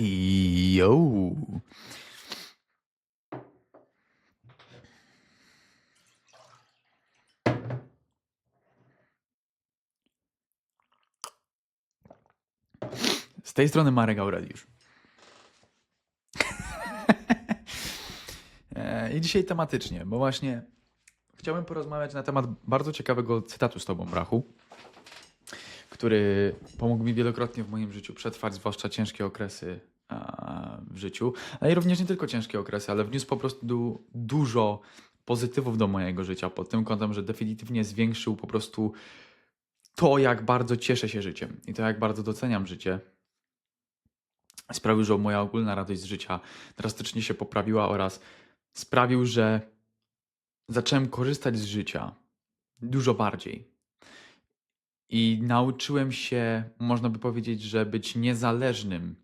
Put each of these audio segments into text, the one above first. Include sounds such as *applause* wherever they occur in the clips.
Yo. Z tej strony Marek Aureliusz. *laughs* E, I dzisiaj tematycznie, bo właśnie chciałbym porozmawiać na temat bardzo ciekawego cytatu z Tobą, Brachu, który pomógł mi wielokrotnie w moim życiu przetrwać, zwłaszcza ciężkie okresy w życiu, ale i również nie tylko ciężkie okresy, ale wniósł po prostu du- dużo pozytywów do mojego życia pod tym kątem, że definitywnie zwiększył po prostu to, jak bardzo cieszę się życiem i to, jak bardzo doceniam życie. Sprawił, że moja ogólna radość z życia drastycznie się poprawiła oraz sprawił, że zacząłem korzystać z życia dużo bardziej. I nauczyłem się, można by powiedzieć, że być niezależnym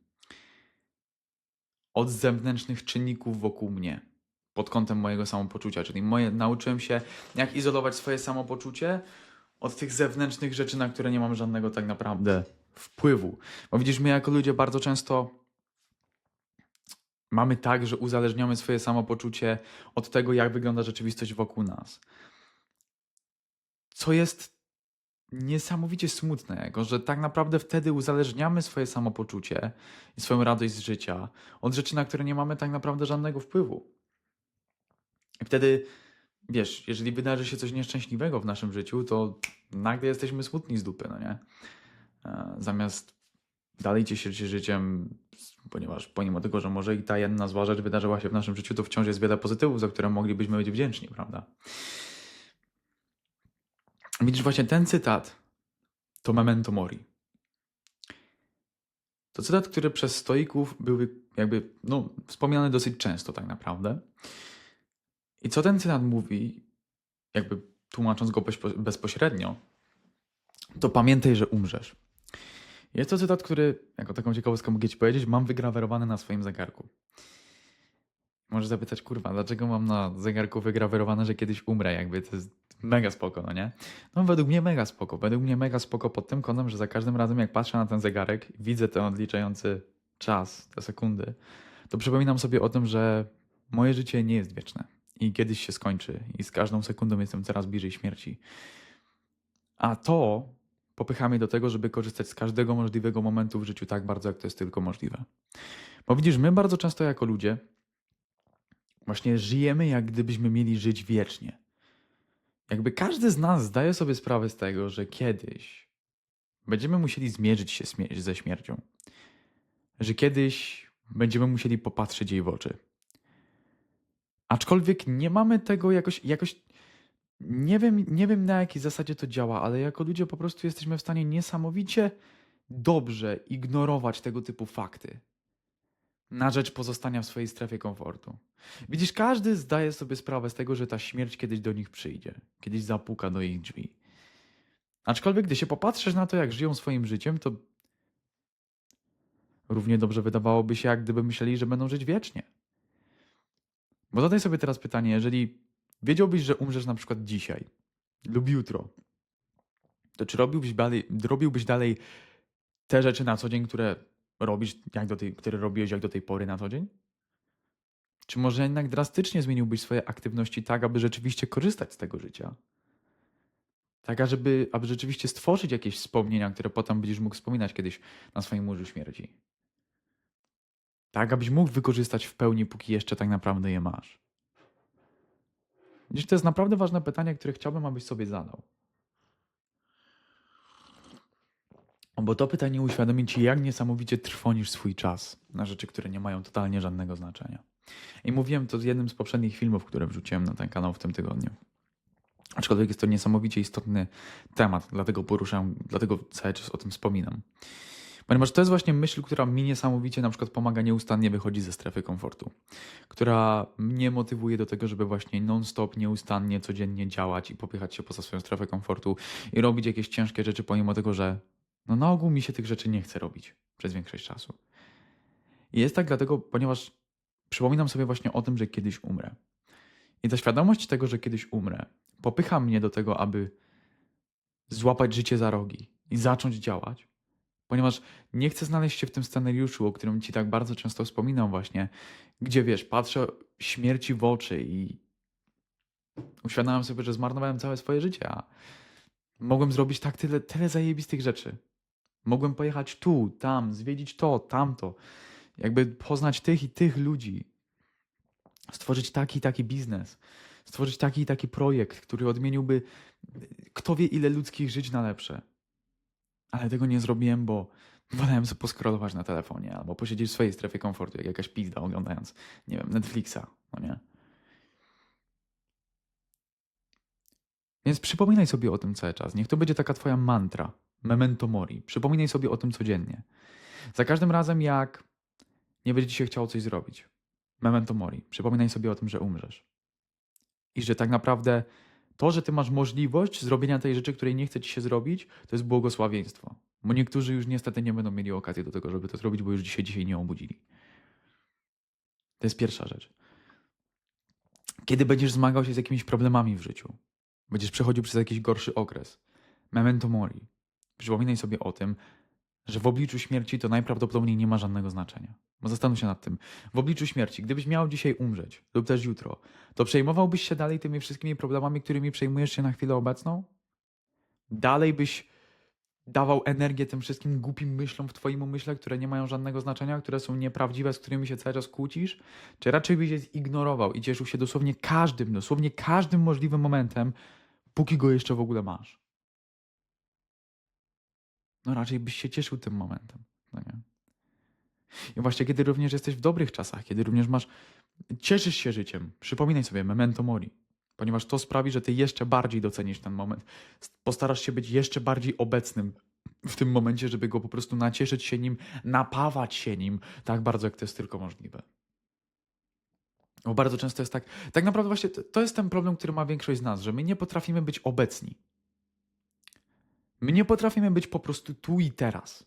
od zewnętrznych czynników wokół mnie pod kątem mojego samopoczucia. Czyli moje, nauczyłem się, jak izolować swoje samopoczucie od tych zewnętrznych rzeczy, na które nie mam żadnego tak naprawdę wpływu. Bo widzisz, my jako ludzie bardzo często mamy tak, że uzależniamy swoje samopoczucie od tego, jak wygląda rzeczywistość wokół nas. Co jest niesamowicie smutne, jako że tak naprawdę wtedy uzależniamy swoje samopoczucie i swoją radość z życia od rzeczy, na które nie mamy tak naprawdę żadnego wpływu. I wtedy, wiesz, jeżeli wydarzy się coś nieszczęśliwego w naszym życiu, to nagle jesteśmy smutni z dupy, no nie? E, Zamiast dalej cieszyć się życiem, ponieważ pomimo tego, że może i ta jedna zła rzecz wydarzyła się w naszym życiu, to wciąż jest wiele pozytywów, za które moglibyśmy być wdzięczni, prawda? Widzisz, właśnie ten cytat to memento mori. To cytat, który przez stoików były jakby, no, wspominany dosyć często tak naprawdę. I co ten cytat mówi, jakby tłumacząc go bezpo- bezpośrednio, to pamiętaj, że umrzesz. Jest to cytat, który, jako taką ciekawostkę mogę ci powiedzieć, mam wygrawerowany na swoim zegarku. Możesz zapytać, kurwa, dlaczego mam na zegarku wygrawerowane, że kiedyś umrę, jakby to jest mega spoko, no nie? No według mnie mega spoko. Według mnie mega spoko pod tym kątem, że za każdym razem jak patrzę na ten zegarek, widzę ten odliczający czas, te sekundy, to przypominam sobie o tym, że moje życie nie jest wieczne i kiedyś się skończy i z każdą sekundą jestem coraz bliżej śmierci. A to popycha mnie do tego, żeby korzystać z każdego możliwego momentu w życiu tak bardzo, jak to jest tylko możliwe. Bo widzisz, my bardzo często jako ludzie właśnie żyjemy, jak gdybyśmy mieli żyć wiecznie. Jakby każdy z nas zdaje sobie sprawę z tego, że kiedyś będziemy musieli zmierzyć się ze śmiercią. Że kiedyś będziemy musieli popatrzeć jej w oczy. Aczkolwiek nie mamy tego jakoś, jakoś nie wiem, nie wiem na jakiej zasadzie to działa, ale jako ludzie po prostu jesteśmy w stanie niesamowicie dobrze ignorować tego typu fakty na rzecz pozostania w swojej strefie komfortu. Widzisz, każdy zdaje sobie sprawę z tego, że ta śmierć kiedyś do nich przyjdzie, kiedyś zapuka do ich drzwi. Aczkolwiek, gdy się popatrzysz na to, jak żyją swoim życiem, to równie dobrze wydawałoby się, jak gdyby myśleli, że będą żyć wiecznie. Bo zadaj sobie teraz pytanie, jeżeli wiedziałbyś, że umrzesz na przykład dzisiaj lub jutro, to czy robiłbyś dalej, robiłbyś dalej te rzeczy na co dzień, które robisz, jak do tej, które robiłeś jak do tej pory na co dzień? Czy może jednak drastycznie zmieniłbyś swoje aktywności tak, aby rzeczywiście korzystać z tego życia? Tak, ażeby, aby rzeczywiście stworzyć jakieś wspomnienia, które potem będziesz mógł wspominać kiedyś na swoim łożu śmierci. Tak, abyś mógł wykorzystać w pełni, póki jeszcze tak naprawdę je masz. Widzisz, to jest naprawdę ważne pytanie, które chciałbym, abyś sobie zadał. Bo to pytanie uświadomi ci, jak niesamowicie trwonisz swój czas na rzeczy, które nie mają totalnie żadnego znaczenia. I mówiłem to w jednym z poprzednich filmów, które wrzuciłem na ten kanał w tym tygodniu. Aczkolwiek jest to niesamowicie istotny temat, dlatego poruszam, dlatego cały czas o tym wspominam. Ponieważ to jest właśnie myśl, która mi niesamowicie na przykład pomaga nieustannie wychodzić ze strefy komfortu. Która mnie motywuje do tego, żeby właśnie non-stop, nieustannie, codziennie działać i popychać się poza swoją strefę komfortu i robić jakieś ciężkie rzeczy, pomimo tego, że no na ogół mi się tych rzeczy nie chce robić przez większość czasu. I jest tak dlatego, ponieważ przypominam sobie właśnie o tym, że kiedyś umrę. I ta świadomość tego, że kiedyś umrę, popycha mnie do tego, aby złapać życie za rogi i zacząć działać, Ponieważ nie chcę znaleźć się w tym scenariuszu, o którym ci tak bardzo często wspominam właśnie, gdzie wiesz, patrzę śmierci w oczy i uświadamiam sobie, że zmarnowałem całe swoje życie, a mogłem zrobić tak tyle, tyle zajebistych rzeczy. Mogłem pojechać tu, tam, zwiedzić to, tamto. Jakby poznać tych i tych ludzi. Stworzyć taki i taki biznes. Stworzyć taki i taki projekt, który odmieniłby kto wie ile ludzkich żyć na lepsze. Ale tego nie zrobiłem, bo wolałem sobie poskrolować na telefonie albo posiedzieć w swojej strefie komfortu, jak jakaś pizda oglądając, nie wiem, Netflixa, no nie? Więc przypominaj sobie o tym cały czas. Niech to będzie taka twoja mantra. Memento mori. Przypominaj sobie o tym codziennie. Za każdym razem, jak nie będzie ci się chciało coś zrobić. Memento mori. Przypominaj sobie o tym, że umrzesz. I że tak naprawdę to, że ty masz możliwość zrobienia tej rzeczy, której nie chce ci się zrobić, to jest błogosławieństwo. Bo niektórzy już niestety nie będą mieli okazji do tego, żeby to zrobić, bo już dzisiaj dzisiaj nie obudzili. To jest pierwsza rzecz. Kiedy będziesz zmagał się z jakimiś problemami w życiu, będziesz przechodził przez jakiś gorszy okres, memento mori. Przypominaj sobie o tym, że w obliczu śmierci to najprawdopodobniej nie ma żadnego znaczenia. Bo zastanów się nad tym. W obliczu śmierci, gdybyś miał dzisiaj umrzeć, lub też jutro, to przejmowałbyś się dalej tymi wszystkimi problemami, którymi przejmujesz się na chwilę obecną? Dalej byś dawał energię tym wszystkim głupim myślom w twoim umyśle, które nie mają żadnego znaczenia, które są nieprawdziwe, z którymi się cały czas kłócisz? Czy raczej byś je zignorował i cieszył się dosłownie każdym, dosłownie każdym możliwym momentem, póki go jeszcze w ogóle masz? No raczej byś się cieszył tym momentem. No nie? I właśnie kiedy również jesteś w dobrych czasach, kiedy również masz, cieszysz się życiem, przypominaj sobie memento mori, ponieważ to sprawi, że ty jeszcze bardziej docenisz ten moment. Postarasz się być jeszcze bardziej obecnym w tym momencie, żeby go po prostu nacieszyć się nim, napawać się nim tak bardzo, jak to jest tylko możliwe. Bo bardzo często jest tak, tak naprawdę właśnie to, to jest ten problem, który ma większość z nas, że my nie potrafimy być obecni. My nie potrafimy być po prostu tu i teraz.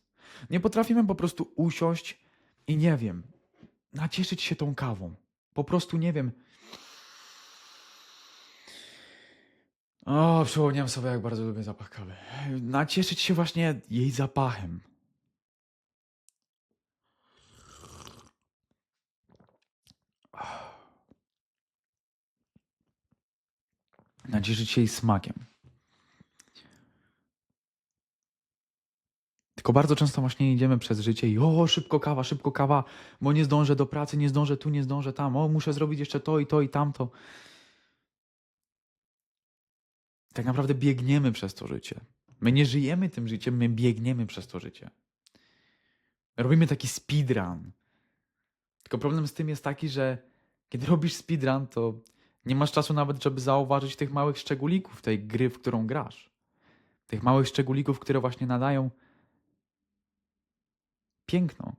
Nie potrafimy po prostu usiąść i nie wiem, nacieszyć się tą kawą. Po prostu nie wiem. O, przypomniałem sobie, jak bardzo lubię zapach kawy. Nacieszyć się właśnie jej zapachem. Nacieszyć się jej smakiem. Tylko bardzo często właśnie idziemy przez życie i o, szybko kawa, szybko kawa, bo nie zdążę do pracy, nie zdążę tu, nie zdążę tam, o, muszę zrobić jeszcze to i to i tamto. Tak naprawdę biegniemy przez to życie. My nie żyjemy tym życiem, my biegniemy przez to życie. Robimy taki speedrun. Tylko problem z tym jest taki, że kiedy *laughs* robisz speedrun, to nie masz czasu nawet, żeby zauważyć tych małych szczególików tej gry, w którą grasz. Tych małych szczególików, które właśnie nadają piękno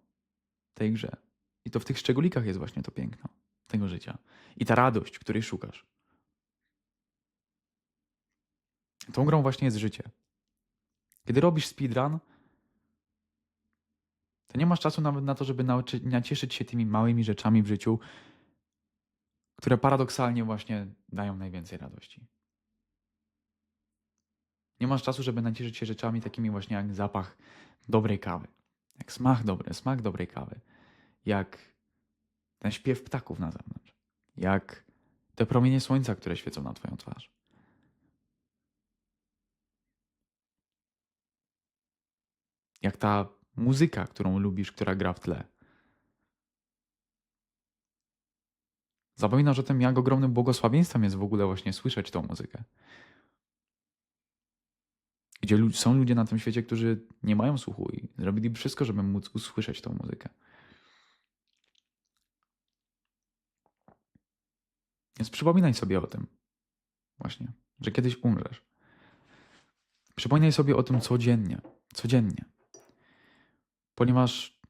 tej grze. I to w tych szczególikach jest właśnie to piękno tego życia. I ta radość, której szukasz. Tą grą właśnie jest życie. Kiedy robisz speedrun, to nie masz czasu nawet na to, żeby nacieszyć się tymi małymi rzeczami w życiu, które paradoksalnie właśnie dają najwięcej radości. Nie masz czasu, żeby nacieszyć się rzeczami takimi właśnie jak zapach dobrej kawy, jak smak dobry, smak dobrej kawy, jak ten śpiew ptaków na zewnątrz, jak te promienie słońca, które świecą na twoją twarz. Jak ta muzyka, którą lubisz, która gra w tle. Zapominasz o tym, jak ogromnym błogosławieństwem jest w ogóle właśnie słyszeć tą muzykę. Gdzie są ludzie na tym świecie, którzy nie mają słuchu i zrobili wszystko, żeby móc usłyszeć tą muzykę. Więc przypominaj sobie o tym, właśnie, że kiedyś umrzesz. Przypominaj sobie o tym codziennie, codziennie. Ponieważ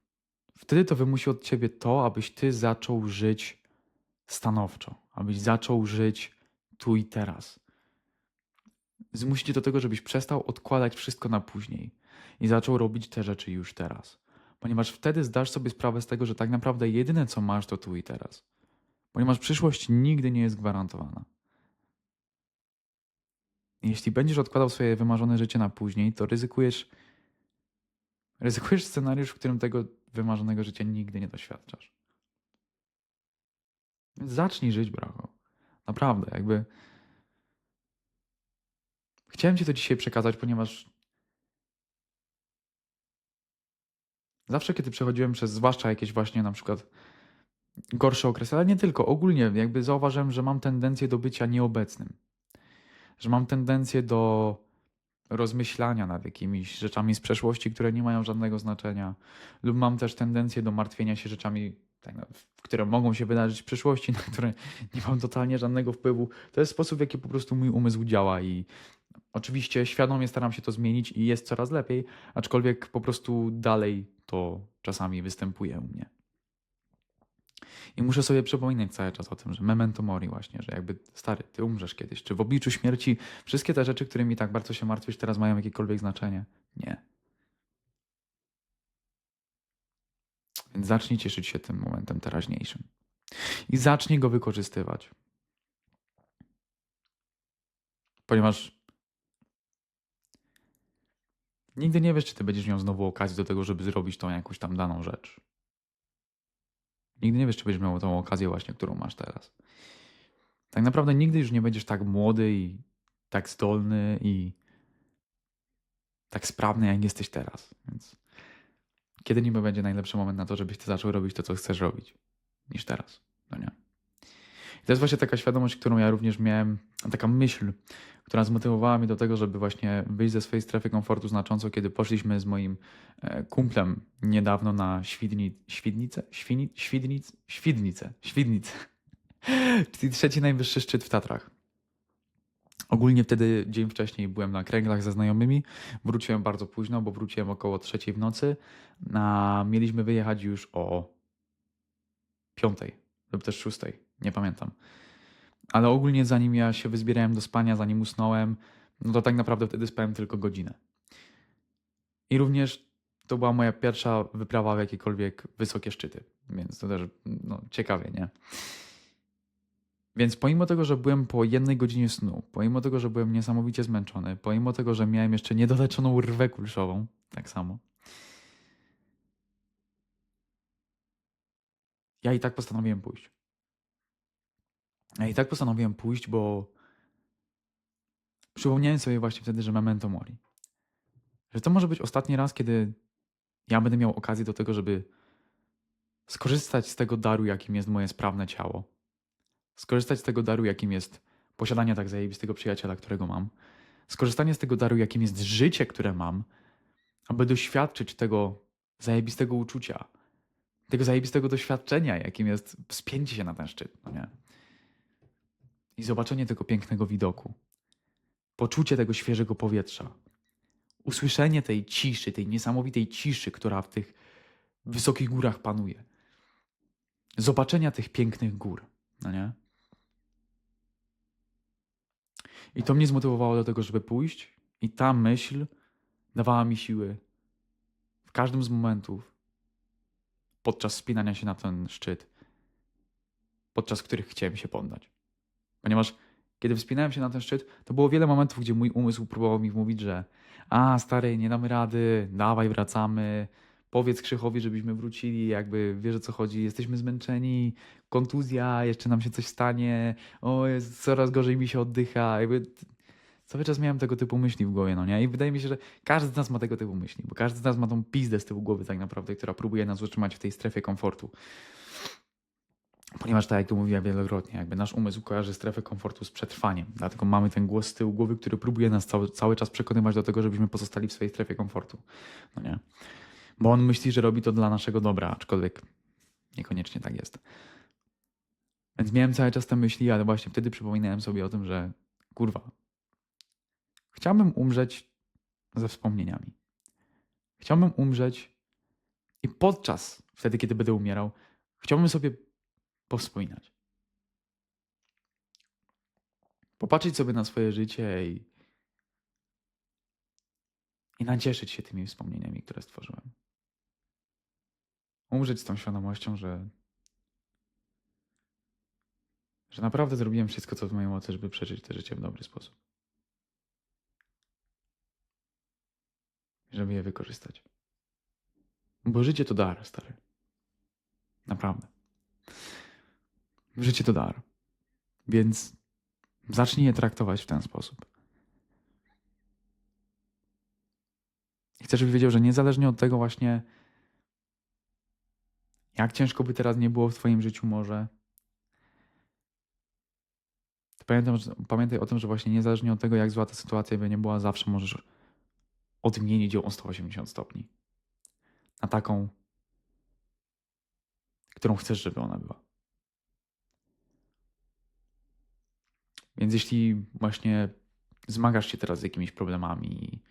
wtedy to wymusi od ciebie to, abyś ty zaczął żyć stanowczo, abyś zaczął żyć tu i teraz. Zmusi cię do tego, żebyś przestał odkładać wszystko na później i zaczął robić te rzeczy już teraz. Ponieważ wtedy zdasz sobie sprawę z tego, że tak naprawdę jedyne co masz to tu i teraz. Ponieważ przyszłość nigdy nie jest gwarantowana. Jeśli będziesz odkładał swoje wymarzone życie na później, to ryzykujesz Ryzykujesz scenariusz, w którym tego wymarzonego życia nigdy nie doświadczasz. Więc zacznij żyć, bracho. Naprawdę, jakby. Chciałem Ci to dzisiaj przekazać, ponieważ zawsze, kiedy przechodziłem przez, zwłaszcza jakieś właśnie na przykład gorsze okresy, ale nie tylko, ogólnie jakby zauważyłem, że mam tendencję do bycia nieobecnym. Że mam tendencję do rozmyślania nad jakimiś rzeczami z przeszłości, które nie mają żadnego znaczenia, lub mam też tendencję do martwienia się rzeczami, tak, które mogą się wydarzyć w przyszłości, *laughs* na które nie mam totalnie żadnego wpływu. To jest sposób, w jaki po prostu mój umysł działa i oczywiście świadomie staram się to zmienić i jest coraz lepiej, aczkolwiek po prostu dalej to czasami występuje u mnie. I muszę sobie przypominać cały czas o tym, że memento mori właśnie, że jakby stary, ty umrzesz kiedyś, czy w obliczu śmierci wszystkie te rzeczy, którymi tak bardzo się martwisz teraz mają jakiekolwiek znaczenie? Nie. Więc zacznij cieszyć się tym momentem teraźniejszym. I zacznij go wykorzystywać. Ponieważ nigdy nie wiesz, czy ty będziesz miał znowu okazję do tego, żeby zrobić tą jakąś tam daną rzecz. Nigdy nie wiesz, czy będziesz miał tą okazję właśnie, którą masz teraz. Tak naprawdę nigdy już nie będziesz tak młody i tak zdolny i tak sprawny, jak jesteś teraz. Więc kiedy niby będzie najlepszy moment na to, żebyś ty zaczął robić to, co chcesz robić, niż teraz, no nie? I to jest właśnie taka świadomość, którą ja również miałem, taka myśl, która zmotywowała mnie do tego, żeby właśnie wyjść ze swojej strefy komfortu znacząco, kiedy poszliśmy z moim e, kumplem niedawno na Świdni, Świdnicę? Świni, Świdnic, Świdnicę, Świdnicę. *laughs* Czyli trzeci najwyższy szczyt w Tatrach. Ogólnie wtedy dzień wcześniej byłem na kręglach ze znajomymi. Wróciłem bardzo późno, bo wróciłem około trzeciej w nocy. A mieliśmy wyjechać już o piątej lub też szóstej, nie pamiętam. Ale ogólnie zanim ja się wyzbierałem do spania, zanim usnąłem, no to tak naprawdę wtedy spałem tylko godzinę. I również to była moja pierwsza wyprawa w jakiekolwiek wysokie szczyty, więc to też no, ciekawie, nie? Więc pomimo tego, że byłem po jednej godzinie snu, pomimo tego, że byłem niesamowicie zmęczony, pomimo tego, że miałem jeszcze niedoleczoną rwę kulszową, tak samo, ja i tak postanowiłem pójść. Ja i tak postanowiłem pójść, bo przypomniałem sobie właśnie wtedy, że memento mori. Że to może być ostatni raz, kiedy ja będę miał okazję do tego, żeby skorzystać z tego daru, jakim jest moje sprawne ciało. Skorzystać z tego daru, jakim jest posiadanie tak zajebistego przyjaciela, którego mam. Skorzystanie z tego daru, jakim jest życie, które mam, aby doświadczyć tego zajebistego uczucia, tego zajebistego doświadczenia, jakim jest wspięcie się na ten szczyt. No nie? i zobaczenie tego pięknego widoku, poczucie tego świeżego powietrza, usłyszenie tej ciszy, tej niesamowitej ciszy, która w tych wysokich górach panuje, zobaczenia tych pięknych gór, no nie? I to mnie zmotywowało do tego, żeby pójść, i ta myśl dawała mi siły w każdym z momentów podczas spinania się na ten szczyt, podczas których chciałem się poddać. Ponieważ kiedy wspinałem się na ten szczyt, to było wiele momentów, gdzie mój umysł próbował mi wmówić, że a stary, nie damy rady, dawaj, wracamy, powiedz Krzychowi, żebyśmy wrócili, jakby wiesz o co chodzi, jesteśmy zmęczeni, kontuzja, jeszcze nam się coś stanie, o, jest, coraz gorzej mi się oddycha, jakby cały czas miałem tego typu myśli w głowie, no nie? I wydaje mi się, że każdy z nas ma tego typu myśli, bo każdy z nas ma tą pizdę z tyłu głowy tak naprawdę, która próbuje nas utrzymać w tej strefie komfortu. Ponieważ tak jak tu mówiłem wielokrotnie, jakby nasz umysł kojarzy strefę komfortu z przetrwaniem. Dlatego mamy ten głos z tyłu głowy, który próbuje nas cały, cały czas przekonywać do tego, żebyśmy pozostali w swojej strefie komfortu. No nie? Bo on myśli, że robi to dla naszego dobra, aczkolwiek niekoniecznie tak jest. Więc miałem cały czas te myśli, ale właśnie wtedy przypominałem sobie o tym, że kurwa, chciałbym umrzeć ze wspomnieniami. Chciałbym umrzeć i podczas, wtedy kiedy będę umierał, chciałbym sobie powspominać. Popatrzeć sobie na swoje życie i, i nacieszyć się tymi wspomnieniami, które stworzyłem. Umrzeć z tą świadomością, że, że naprawdę zrobiłem wszystko, co w mojej mocy, żeby przeżyć to życie w dobry sposób. Żeby je wykorzystać. Bo życie to dar, stary. Naprawdę. Życie to dar. Więc zacznij je traktować w ten sposób. I chcę, żebyś wiedział, że niezależnie od tego właśnie, jak ciężko by teraz nie było w twoim życiu może, pamiętam, że, pamiętaj o tym, że właśnie niezależnie od tego, jak zła ta sytuacja by nie była, zawsze możesz odmienić ją o 180 stopni. Na taką, którą chcesz, żeby ona była. Więc jeśli właśnie zmagasz się teraz z jakimiś problemami,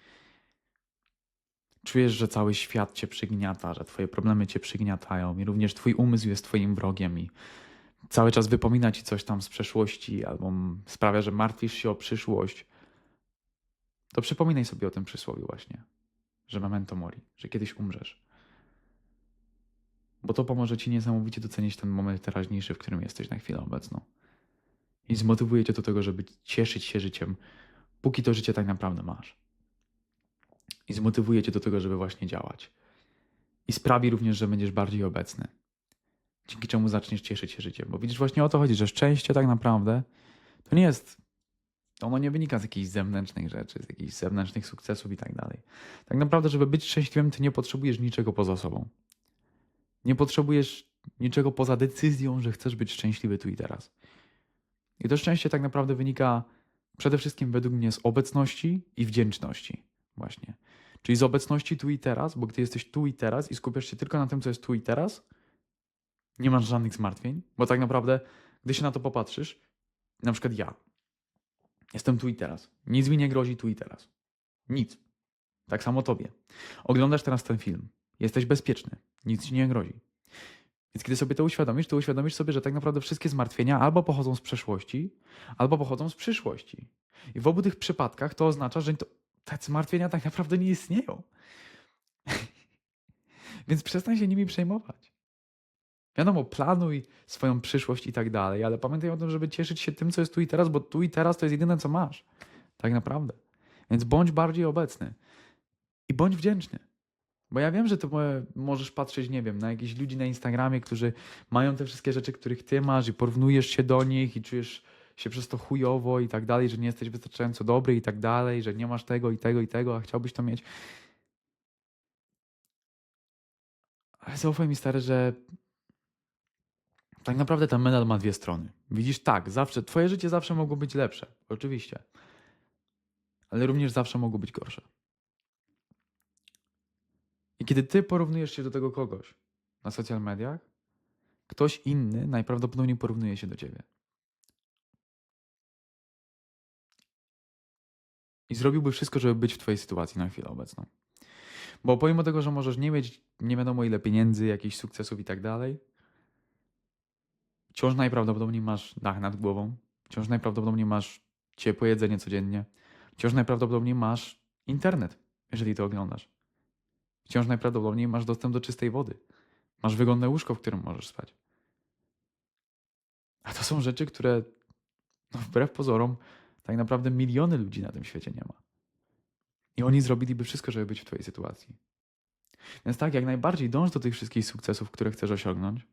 czujesz, że cały świat cię przygniata, że twoje problemy cię przygniatają i również twój umysł jest twoim wrogiem i cały czas wypomina ci coś tam z przeszłości albo sprawia, że martwisz się o przyszłość, to przypominaj sobie o tym przysłowiu właśnie, że memento mori, że kiedyś umrzesz. Bo to pomoże ci niesamowicie docenić ten moment teraźniejszy, w którym jesteś na chwilę obecną. I zmotywuje cię do tego, żeby cieszyć się życiem, póki to życie tak naprawdę masz. I zmotywuje cię do tego, żeby właśnie działać. I sprawi również, że będziesz bardziej obecny. Dzięki czemu zaczniesz cieszyć się życiem. Bo widzisz, właśnie o to chodzi, że szczęście tak naprawdę to nie jest. Ono nie wynika z jakichś zewnętrznych rzeczy, z jakichś zewnętrznych sukcesów i tak dalej. Tak naprawdę, żeby być szczęśliwym, ty nie potrzebujesz niczego poza sobą. Nie potrzebujesz niczego poza decyzją, że chcesz być szczęśliwy tu i teraz. I to szczęście tak naprawdę wynika przede wszystkim według mnie z obecności i wdzięczności. Właśnie. Czyli z obecności tu i teraz, bo gdy jesteś tu i teraz i skupiasz się tylko na tym, co jest tu i teraz, nie masz żadnych zmartwień, bo tak naprawdę, gdy się na to popatrzysz, na przykład ja, jestem tu i teraz. Nic mi nie grozi tu i teraz. Nic. Tak samo tobie. Oglądasz teraz ten film. Jesteś bezpieczny. Nic ci nie grozi. Więc kiedy sobie to uświadomisz, to uświadomisz sobie, że tak naprawdę wszystkie zmartwienia albo pochodzą z przeszłości, albo pochodzą z przyszłości. I w obu tych przypadkach to oznacza, że to, te zmartwienia tak naprawdę nie istnieją. *laughs* Więc przestań się nimi przejmować. Wiadomo, planuj swoją przyszłość i tak dalej, ale pamiętaj o tym, żeby cieszyć się tym, co jest tu i teraz, bo tu i teraz to jest jedyne, co masz. Tak naprawdę. Więc bądź bardziej obecny i bądź wdzięczny. Bo ja wiem, że to mo- możesz patrzeć, nie wiem, na jakichś ludzi na Instagramie, którzy mają te wszystkie rzeczy, których ty masz i porównujesz się do nich i czujesz się przez to chujowo i tak dalej, że nie jesteś wystarczająco dobry i tak dalej, że nie masz tego i tego i tego, a chciałbyś to mieć. Ale zaufaj mi, stary, że tak naprawdę ten medal ma dwie strony. Widzisz, tak, zawsze, twoje życie zawsze mogło być lepsze, oczywiście. Ale również zawsze mogło być gorsze. I kiedy ty porównujesz się do tego kogoś na social mediach, ktoś inny najprawdopodobniej porównuje się do ciebie. I zrobiłby wszystko, żeby być w twojej sytuacji na chwilę obecną. Bo pomimo tego, że możesz nie mieć nie wiadomo ile pieniędzy, jakichś sukcesów i tak dalej, wciąż najprawdopodobniej masz dach nad głową, wciąż najprawdopodobniej masz ciepłe jedzenie codziennie, wciąż najprawdopodobniej masz internet, jeżeli to oglądasz. Wciąż najprawdopodobniej masz dostęp do czystej wody. Masz wygodne łóżko, w którym możesz spać. A to są rzeczy, które no, wbrew pozorom tak naprawdę miliony ludzi na tym świecie nie ma. I oni zrobiliby wszystko, żeby być w twojej sytuacji. Więc tak, jak najbardziej dąż do tych wszystkich sukcesów, które chcesz osiągnąć,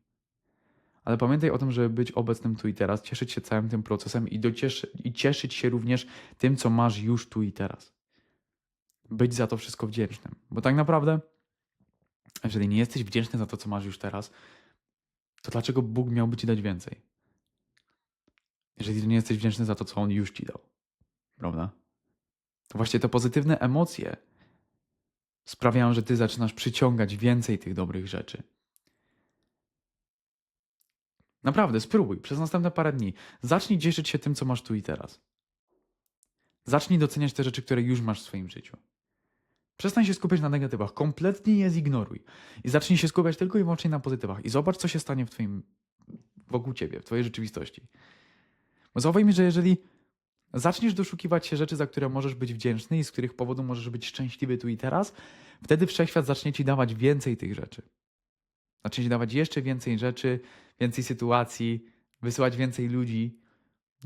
ale pamiętaj o tym, żeby być obecnym tu i teraz, cieszyć się całym tym procesem i, docieszy, i cieszyć się również tym, co masz już tu i teraz. Być za to wszystko wdzięcznym. Bo tak naprawdę, jeżeli nie jesteś wdzięczny za to, co masz już teraz, to dlaczego Bóg miałby ci dać więcej? Jeżeli nie jesteś wdzięczny za to, co On już ci dał. Prawda? To właśnie te pozytywne emocje sprawiają, że ty zaczynasz przyciągać więcej tych dobrych rzeczy. Naprawdę, spróbuj przez następne parę dni. Zacznij cieszyć się tym, co masz tu i teraz. Zacznij doceniać te rzeczy, które już masz w swoim życiu. Przestań się skupiać na negatywach, kompletnie je zignoruj. I zacznij się skupiać tylko i wyłącznie na pozytywach. I zobacz, co się stanie w twoim, wokół ciebie, w twojej rzeczywistości. Zaufaj mi, że jeżeli zaczniesz doszukiwać się rzeczy, za które możesz być wdzięczny i z których powodu możesz być szczęśliwy tu i teraz, wtedy wszechświat zacznie ci dawać więcej tych rzeczy. Zacznie ci dawać jeszcze więcej rzeczy, więcej sytuacji, wysyłać więcej ludzi,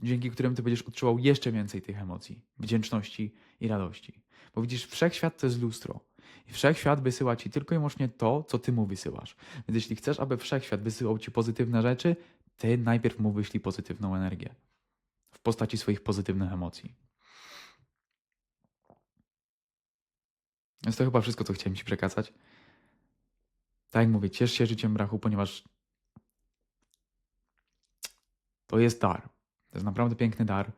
dzięki którym ty będziesz odczuwał jeszcze więcej tych emocji, wdzięczności i radości. Bo widzisz, wszechświat to jest lustro. I wszechświat wysyła ci tylko i wyłącznie to, co ty mu wysyłasz. Więc jeśli chcesz, aby wszechświat wysyłał ci pozytywne rzeczy, ty najpierw mu wyślij pozytywną energię w postaci swoich pozytywnych emocji. Jest to chyba wszystko, co chciałem ci przekazać. Tak jak mówię, ciesz się życiem brachu, ponieważ to jest dar. To jest naprawdę piękny dar.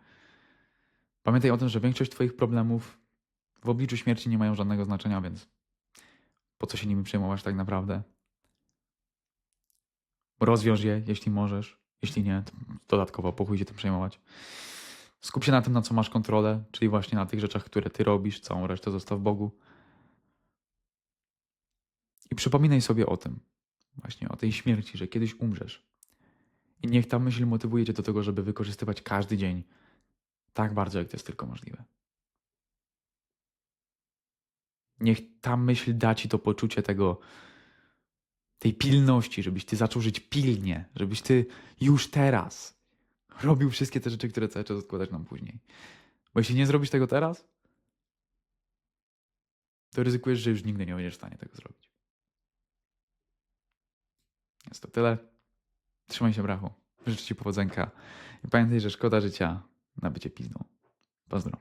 Pamiętaj o tym, że większość Twoich problemów w obliczu śmierci nie mają żadnego znaczenia, więc po co się nimi przejmować tak naprawdę? Rozwiąż je, jeśli możesz. Jeśli nie, to dodatkowo po chuj się tym przejmować. Skup się na tym, na co masz kontrolę, czyli właśnie na tych rzeczach, które Ty robisz, całą resztę zostaw Bogu. I przypominaj sobie o tym, właśnie o tej śmierci, że kiedyś umrzesz. I niech ta myśl motywuje cię do tego, żeby wykorzystywać każdy dzień tak bardzo, jak to jest tylko możliwe. Niech ta myśl da ci to poczucie tego, tej pilności, żebyś ty zaczął żyć pilnie, żebyś ty już teraz robił wszystkie te rzeczy, które cały czas odkładać nam później. Bo jeśli nie zrobisz tego teraz, to ryzykujesz, że już nigdy nie będziesz w stanie tego zrobić. Jest to tyle. Trzymaj się brachu. Życzę Ci powodzenka. I pamiętaj, że szkoda życia na bycie pizdą. Pozdro.